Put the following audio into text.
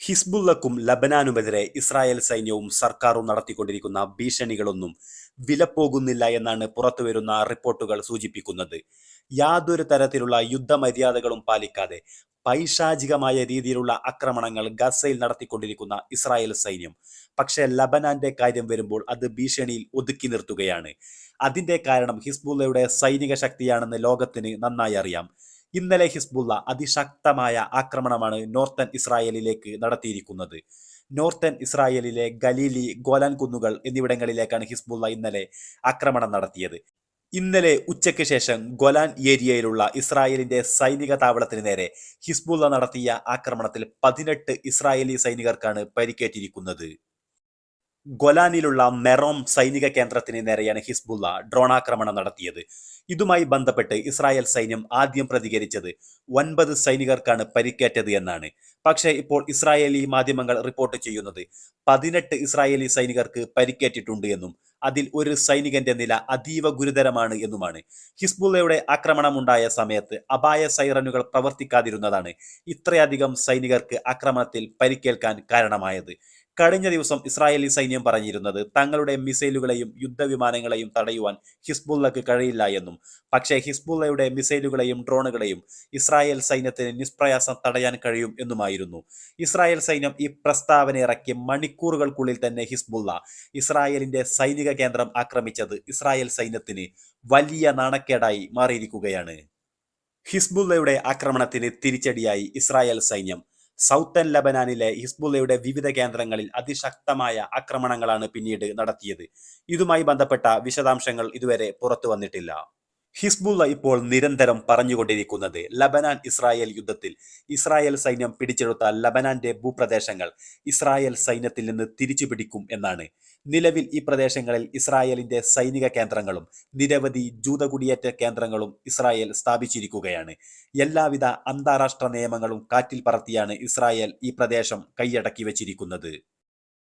ഹിസ്ബുള്ളക്കും ലബനാനുമെതിരെ Israel സൈന്യവും സർക്കാരും നടത്തിക്കൊണ്ടിരിക്കുന്ന ഭീഷണികളൊന്നും വിലപ്പോകുന്നില്ല എന്നാണ് പുറത്തുവരുന്ന റിപ്പോർട്ടുകൾ സൂചിപ്പിക്കുന്നത്. യാതൊരു തരത്തിലുള്ള യുദ്ധമര്യാദകളും പാലിക്കാതെ പൈശാചികമായ രീതിയിലുള്ള ആക്രമണങ്ങൾ ഗസയിൽ നടത്തിക്കൊണ്ടിരിക്കുന്ന ഇസ്രായേൽ സൈന്യം. പക്ഷേ ലബനാന്റെ കാര്യം വരുമ്പോൾ അത് ഭീഷണിയിൽ ഒതുക്കി നിർത്തുകയാണ്. അതിന്റെ കാരണം ഹിസ്ബുള്ളയുടെ സൈനിക ശക്തിയാണെന്ന് ലോകത്തിന് നന്നായി അറിയാം. ഇന്നലെ ഹിസ്ബുള്ള അതിശക്തമായ ആക്രമണമാണ് നോർത്തൻ ഇസ്രായേലിലേക്ക് നടത്തിയിരിക്കുന്നത്. നോർത്തൻ ഇസ്രായേലിലെ ഗലീലി ഗോലാൻ കുന്നുകൾ എന്നിവിടങ്ങളിലേക്കാണ് ഹിസ്ബുള്ള ഇന്നലെ ആക്രമണം നടത്തിയത്. ഇന്നലെ ഉച്ചയ്ക്ക് ശേഷം ഗൊലാൻ ഏരിയയിലുള്ള ഇസ്രായേലിന്റെ സൈനിക താവളത്തിന് നേരെ ഹിസ്ബുള്ള നടത്തിയ ആക്രമണത്തിൽ പതിനെട്ട് ഇസ്രായേലി സൈനികർക്കാണ് പരിക്കേറ്റിരിക്കുന്നത്. ഗൊലാനിലുള്ള മെറോം സൈനിക കേന്ദ്രത്തിന് നേരെയാണ് ഹിസ്ബുള്ള ഡ്രോൺ ആക്രമണം നടത്തിയത്. ഇതുമായി ബന്ധപ്പെട്ട് ഇസ്രായേൽ സൈന്യം ആദ്യം പ്രതികരിച്ചത് ഒൻപത് സൈനികർക്കാണ് പരിക്കേറ്റത് എന്നാണ്. പക്ഷേ ഇപ്പോൾ ഇസ്രായേലി മാധ്യമങ്ങൾ റിപ്പോർട്ട് ചെയ്യുന്നത് പതിനെട്ട് ഇസ്രായേലി സൈനികർക്ക് പരിക്കേറ്റിട്ടുണ്ട് എന്നും അതിൽ ഒരു സൈനികന്റെ നില അതീവ ഗുരുതരമാണ് എന്നുമാണ്. ഹിസ്ബുള്ളയുടെ ആക്രമണമുണ്ടായ സമയത്ത് അപായ സൈറനുകൾ പ്രവർത്തിക്കാതിരുന്നതാണ് ഇത്രയധികം സൈനികർക്ക് ആക്രമണത്തിൽ പരിക്കേൽക്കാൻ കാരണമായത്. കഴിഞ്ഞ ദിവസം ഇസ്രായേലി സൈന്യം പറഞ്ഞിരുന്നത് തങ്ങളുടെ മിസൈലുകളെയും യുദ്ധവിമാനങ്ങളെയും തടയുവാൻ ഹിസ്ബുള്ളക്ക് കഴിയില്ല എന്നും. പക്ഷേ ഹിസ്ബുള്ളയുടെ മിസൈലുകളെയും ഡ്രോണുകളെയും ഇസ്രായേൽ സൈന്യത്തിന് നിഷ്പ്രയാസം തടയാൻ കഴിയും എന്നുമായിരുന്നു. ഇസ്രായേൽ സൈന്യം ഈ പ്രസ്താവന ഇറക്കി മണിക്കൂറുകൾക്കുള്ളിൽ തന്നെ ഹിസ്ബുള്ള ഇസ്രായേലിന്റെ സൈനിക കേന്ദ്രം ആക്രമിച്ചത് ഇസ്രായേൽ സൈന്യത്തിന് വലിയ നാണക്കേടായി മാറിയിരിക്കുകയാണ്. ഹിസ്ബുള്ളയുടെ ആക്രമണത്തിന് തിരിച്ചടിയായി ഇസ്രായേൽ സൈന്യം സൗത്തൻ ലബനാനിലെ ഹിസ്ബുള്ളയുടെ വിവിധ കേന്ദ്രങ്ങളിൽ അതിശക്തമായ ആക്രമണങ്ങളാണ് പിന്നീട് നടത്തിയത്. ഇതുമായി ബന്ധപ്പെട്ട വിശദാംശങ്ങൾ ഇതുവരെ പുറത്തു വന്നിട്ടില്ല ഹിസ്ബുള്ള ഇപ്പോൾ നിരന്തരം പറഞ്ഞുകൊണ്ടിരിക്കുന്നത് ലബനാൻ ഇസ്രായേൽ യുദ്ധത്തിൽ. ഇസ്രായേൽ സൈന്യം പിടിച്ചെടുത്ത ലബനാന്റെ ഭൂപ്രദേശങ്ങൾ ഇസ്രായേൽ സൈന്യത്തിൽ നിന്ന് തിരിച്ചു പിടിക്കും എന്നാണ്. നിലവിൽ ഈ പ്രദേശങ്ങളിൽ ഇസ്രായേലിന്റെ സൈനിക കേന്ദ്രങ്ങളും നിരവധി ജൂതകുടിയേറ്റ കേന്ദ്രങ്ങളും ഇസ്രായേൽ സ്ഥാപിച്ചിരിക്കുകയാണ്. എല്ലാവിധ അന്താരാഷ്ട്ര നിയമങ്ങളും കാറ്റിൽ പറത്തിയാണ് ഇസ്രായേൽ ഈ പ്രദേശം കൈയടക്കി വച്ചിരിക്കുന്നത്.